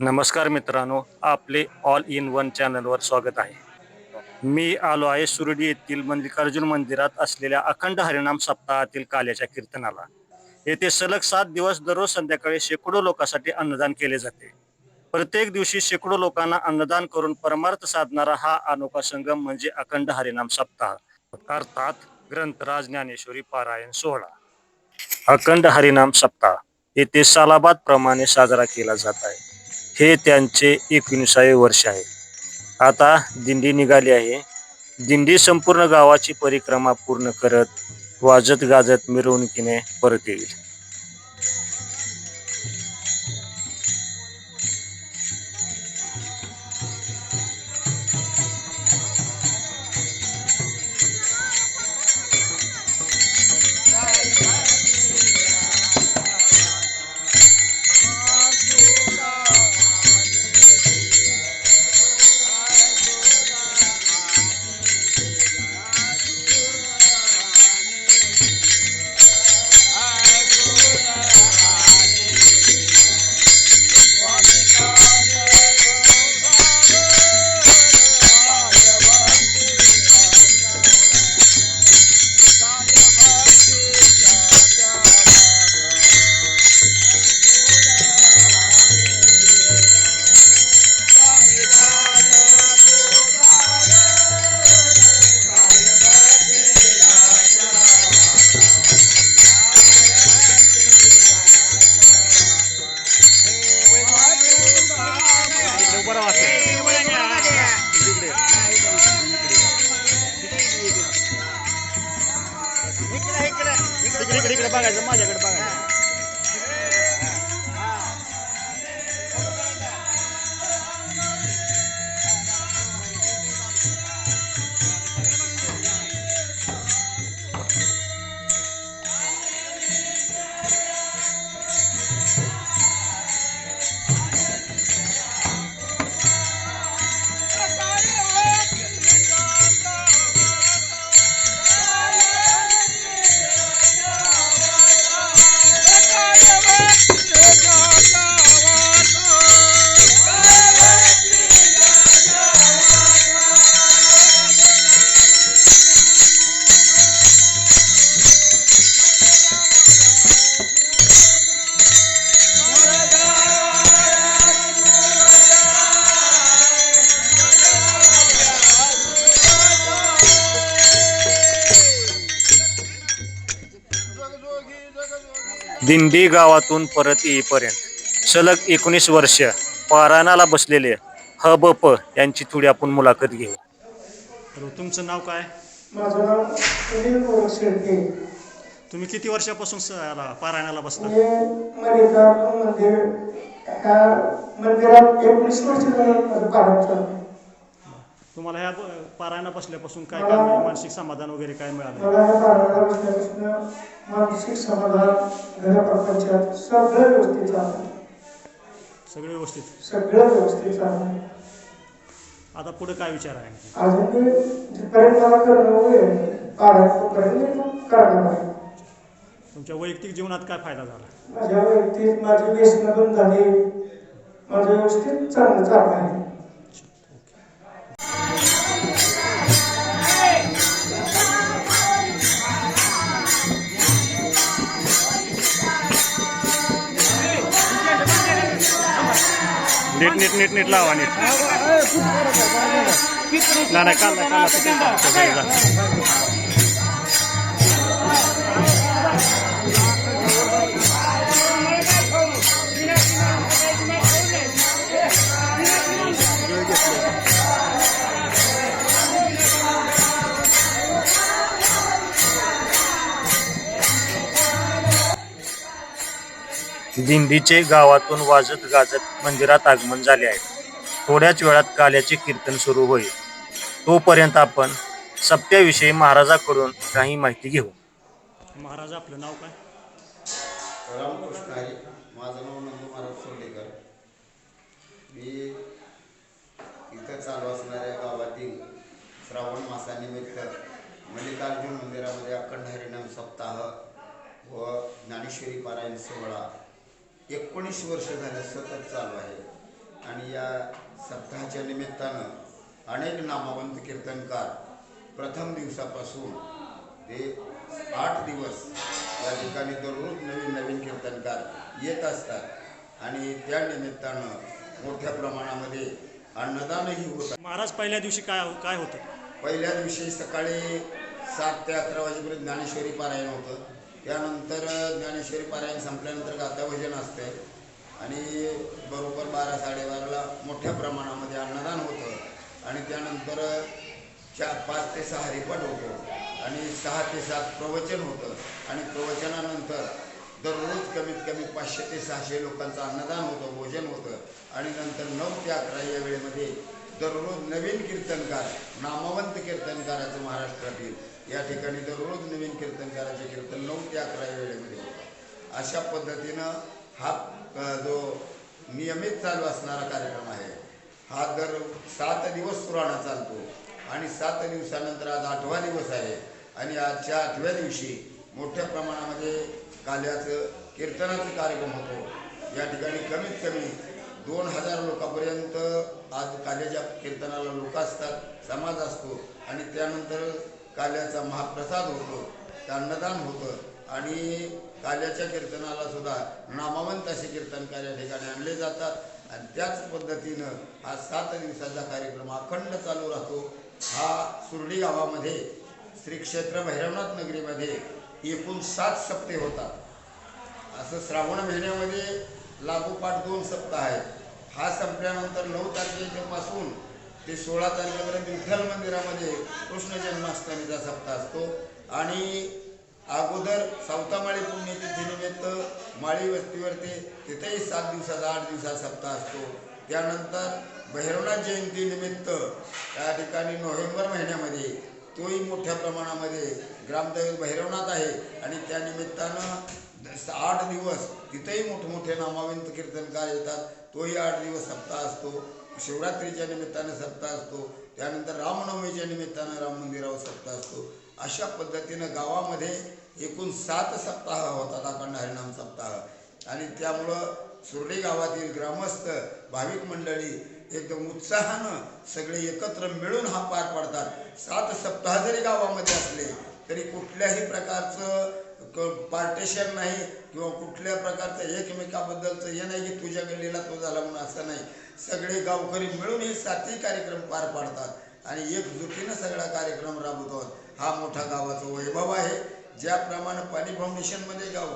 नमस्कार मित्रांनो आपले ऑल इन वन चॅनलवर स्वागत आहे. मी आलो आहे सुरडी येथील मल्लिकार्जुन मंदिरात असलेल्या अखंड हरिनाम सप्ताहातील काल्याच्या कीर्तनाला. येथे सलग सात दिवस दररोज संध्याकाळी शेकडो लोकांसाठी अन्नदान केले जाते. प्रत्येक दिवशी शेकडो लोकांना अन्नदान करून परमार्थ साधणारा हा अनोखा संगम म्हणजे अखंड हरिनाम सप्ताह अर्थात ग्रंथराज ज्ञानेश्वरी पारायण सोहळा. अखंड हरिनाम सप्ताह येथे सालाबाद प्रमाणे साजरा केला जात आहे. हे त्यांचे एकोणीसावे वर्ष आहे. आता दिंडी निघाली आहे. दिंडी संपूर्ण गावाची परिक्रमा पूर्ण करत वाजत गाजत मिरवणुकीने परत येईल. इकडे बघायचं माझ्याकडे बघायचं. दिंडी गावातून परत येईपर्यंत. सलग एकोणीस वर्ष पारायणाला बसलेले ह ब प यांची थोडी आपण मुलाखत घेऊ. तर तुमचं नाव काय? माझं नाव सुनील शेळके. तुम्ही किती वर्षापासून स- याला पारायणाला बसता मंदिर मंदिरात एकोणीस वर्ष झालं माझं कारण चालू आहे. तुम्हाला ह्या पारायणा बसल्यापासून काय काय मिळालं? मानसिक समाधान वगैरे काय मिळालं मला ह्या पारायणाला बसल्यापासून मानसिक समाधान घरप्रपंचात सगळं व्यवस्थित चाललं सगळे व्यवस्थित? सगळं व्यवस्थित चाललं आता पुढे काय विचार आहे? अजून मी जिथपर्यंत मला करणं होईल पारायण तोपर्यंत मी करणार आहे. तुमच्या वैयक्तिक जीवनात काय फायदा झाला? माझ्या व्यक्तीत माझी व्यसनं बंद झाली. माझं व्यवस्थित चांगलं चाललं आहे. नीट नीट नीट नीट लावा नीट. नाही नाही काढला काल दिंडीचे गावातून वाजत गाजत मंदिरात आगमन झाले आहे. थोड्याच वेळात काल्याचे कीर्तन सुरू होईल. तोपर्यंत आपण सप्त्याविषयी महाराजाकडून काही माहिती घेऊ. महाराज आपलं नाव काय? रामकृष्ण हरी माझं नाव नंदू महाराज सोडेकर. मी इथं चालू असणाऱ्या गावातील श्रावण मासानिमित्त मल्लिकार्जुन मंदिरामध्ये अखंड हरिनाम सप्ताह व ज्ञानेश्वरी पारायण सोहळा एकोणीस वर्ष झालं सतत चालू आहे. सप्ताहाच्या निमित्तानं अनेक नामवंत कीर्तनकार प्रथम दिवसापासून ते आठ दिवस या ठिकाणी दररोज नवीन नवीन कीर्तनकार येत असतात. आणि त्या निमित्तानं मोठ्या प्रमाणामध्ये अन्नदानही होत. महाराज पहिल्या दिवशी काय काय होतं? पहिल्या दिवशी सकाळी सात ते अकरा वाजेपर्यंत ज्ञानेश्वरी पारायण होतं. त्यानंतर ज्ञानेश्वरी पारायण संपल्यानंतर गाताभजन असते. आणि बरोबर बारा साडेबाराला मोठ्या प्रमाणामध्ये अन्नदान होतं. आणि त्यानंतर चार पाच ते सहा रिपट होतो. आणि सहा ते सात प्रवचन होतं. आणि प्रवचनानंतर दररोज कमीत कमी पाचशे ते सहाशे लोकांचं अन्नदान होतं भोजन होतं. आणि नंतर नऊ ते अकरा या वेळेमध्ये दररोज नवीन कीर्तनकार नामवंत कीर्तनकाराचं महाराष्ट्रातील या ठिकाणी दररोज नवीन कीर्तनकाराचे कीर्तन नऊ ते अकरा या वेळेमध्ये होतं अशा पद्धतीनं हा जो नियमित चालू असणारा कार्यक्रम आहे हा दर सात दिवस पुराणा चालतो आणि सात दिवसानंतर आज आठवा दिवस आहे आणि आजच्या आठव्या दिवशी मोठ्या प्रमाणामध्ये काल्याचं कीर्तनाचा कार्यक्रम होतो. या ठिकाणी कमीत कमी दोन हजार लोकांपर्यंत आज काल्याच्या कीर्तनाला लोक असतात समाज असतो आणि त्यानंतर काल्याचा महाप्रसाद होतो अन्नदान होतं आणि काल्याच्या कीर्तनाला सुद्धा नामवंत असे कीर्तनकार या ठिकाणी आणले जातात. आणि त्याच पद्धतीनं हा सात दिवसाचा कार्यक्रम अखंड चालू राहतो. हा सुर्डी गावामध्ये श्री क्षेत्र भैरवनाथ नगरीमध्ये एकूण सात सप्ते होतात. असं श्रावण महिन्यामध्ये लागोपाठ दोन सप्ताह आहेत. हा संपल्यानंतर नऊ तारखेपासून ते सोळा तारखेपर्यंत विठ्ठल मंदिरामध्ये कृष्ण जन्माष्टमीचा सप्ताह असतो. आणि अगोदर सावतामाळी पुण्यतिथीनिमित्त माळी वस्तीवरती तिथेही सात दिवसाचा आठ दिवसाचा सप्ताह असतो. त्यानंतर भैरवनाथ जयंतीनिमित्त त्या ठिकाणी नोव्हेंबर महिन्यामध्ये तोही मोठ्या प्रमाणामध्ये ग्रामदैवत भैरवनाथ आहे. आणि त्यानिमित्तानं आठ दिवस तिथेही मोठमोठे नामाविंत कीर्तनकार येतात. तोही आठ दिवस सप्ताह असतो. शिवरात्रीच्या निमित्तानं सप्ताह असतो. त्यानंतर रामनवमीच्या निमित्तानं राम मंदिरावर सप्ताह असतो. अशा पद्धतीनं गावामध्ये एकूण सात सप्ताह होतात. अखंड हरिनाम सप्ताह. आणि त्यामुळं सुर्डी गावातील ग्रामस्थ भाविक मंडळी एकदम उत्साहानं सगळे एकत्र मिळून हा पार पाडतात. सात सप्ताह जरी गावामध्ये असले तरी कुठल्याही प्रकारचं पार्टेशन नाही किंवा कुठल्या प्रकारचं एकमेकाबद्दलचं हे नाही की तुझ्या गल्लीला तो झाला म्हणून असं नाही. सगळे गावकरी मिळून हे सातही कार्यक्रम पार पाडतात आणि एकजुटीनं सगळा कार्यक्रम राबवतात. हा मोठा गावाचा वैभव आहे. ज्याप्रमाणे पाणी फाउंडेशनमध्ये गाव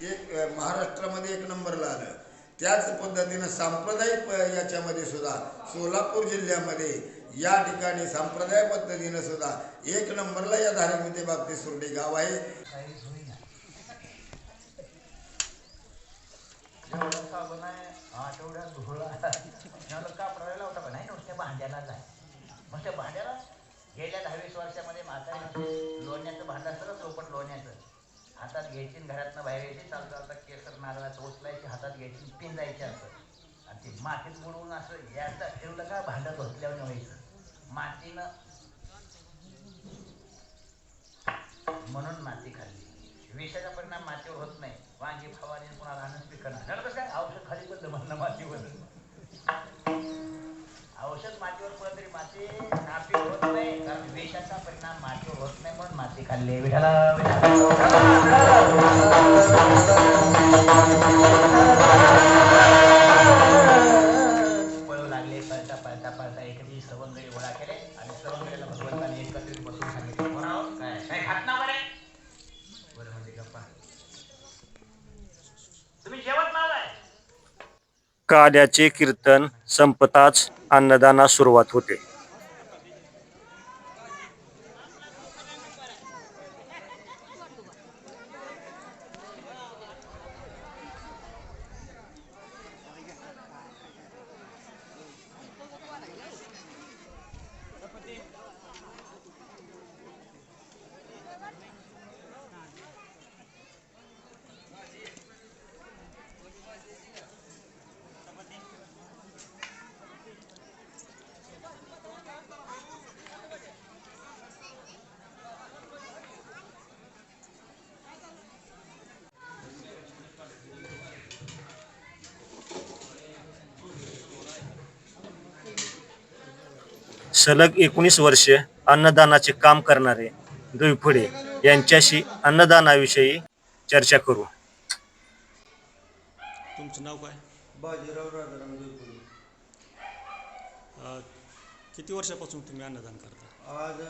एक महाराष्ट्रामध्ये एक नंबरला आलं. त्याच पद्धतीनं सांप्रदायिक प- याच्यामध्ये सुद्धा सोलापूर जिल्ह्यामध्ये या ठिकाणी सांप्रदाय पद्धतीनं सुद्धा एक नंबरला या धार्मिकते बाबतीत सुरडे गाव आहे. काहीच होईना एवढं साबण आहे आठवड्यात धुळा मला कापडाला होता पण नाही नुसत्या भांड्याला जाय. मग त्या भांड्याला गेल्या दहावीस वर्षामध्ये म्हातारी लोण्याचं भांडं असतं चोपट लोण्याचं. हातात घ्यायची आणि घरातनं बाहेर यायची चालता चालता केसर नारळाचं उचलायची हातात घ्यायची पिंजायची असं. आणि ते मातीत बुडवून असं याचं ठेवलं का भांडं धुतल्यावर व्हायचं मातीनं म्हणून माती खाल्ली. विषाचा परिणाम मातीवर होत नाही. वांगी फवारी पुन्हा राहणं पिकणार कसं आहे? औषध खाली पडलं म्हणणं मातीवर. औषध मातीवर पडलं तरी माती नापी होत नाही. कारण विषाचा परिणाम मातीवर होत नाही म्हणून माती खाल्ली. विठाला विठाला काल्याचे कीर्तन संपताच अन्नदानास सुरुवात होते. सलग एकोणीस वर्षे अन्नदानाचे काम करणारे दुईफुडे यांच्याशी अन्नदानाविषयी चर्चा करू. तुमचं नाव काय? बाजीराव राजाराम किती वर्षापासून तुम्ही अन्नदान करता? आज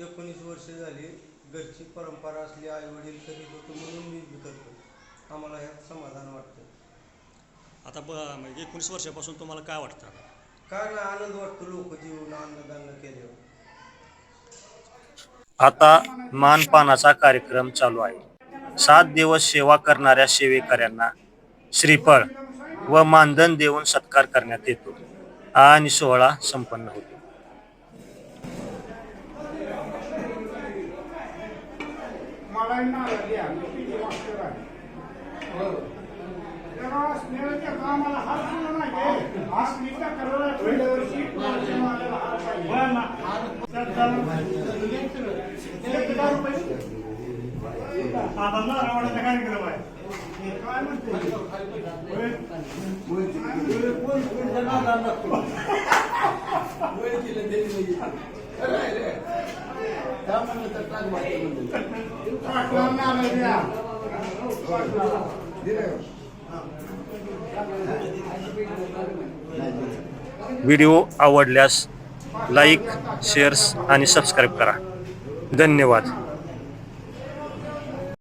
एकोणीस वर्षे झाली. घरची परंपरा असली आई वडील करीत होतो म्हणून मी करतो. आम्हाला ह्यात समाधान वाटतं. आता ब म्हणजे एकोणीस वर्षापासून तुम्हाला काय वाटतं? आता? काय ना आनंद वाटतो लोक जीवन अन्नदान केल्यावर. आता मानपानाचा कार्यक्रम चालू आहे. सात दिवस सेवा करणाऱ्या सेवेकऱ्यांना श्रीफळ व मानधन देऊन सत्कार करण्यात येतो आणि सोहळा संपन्न होतो. मला पिढी मास्टर आहे हो जरा स्नेहाच्या कामाला हात सुद्धा नाही आज मी त्या करायला पहिल्या वर्षी माझ्या मालाला हात पाहिजे. बरं ना. त्यात दहा- एक दहा रुपये. आता नारळवाड्याचा कार्यक्रम आहे हे काय म्हणते होय? होय, कोण कोणत्या नारळाला लागतो? कार्यक्रम आहे द्या. व्हिडिओ आवडल्यास लाईक शेअर्स आणि सबस्क्राईब करा धन्यवाद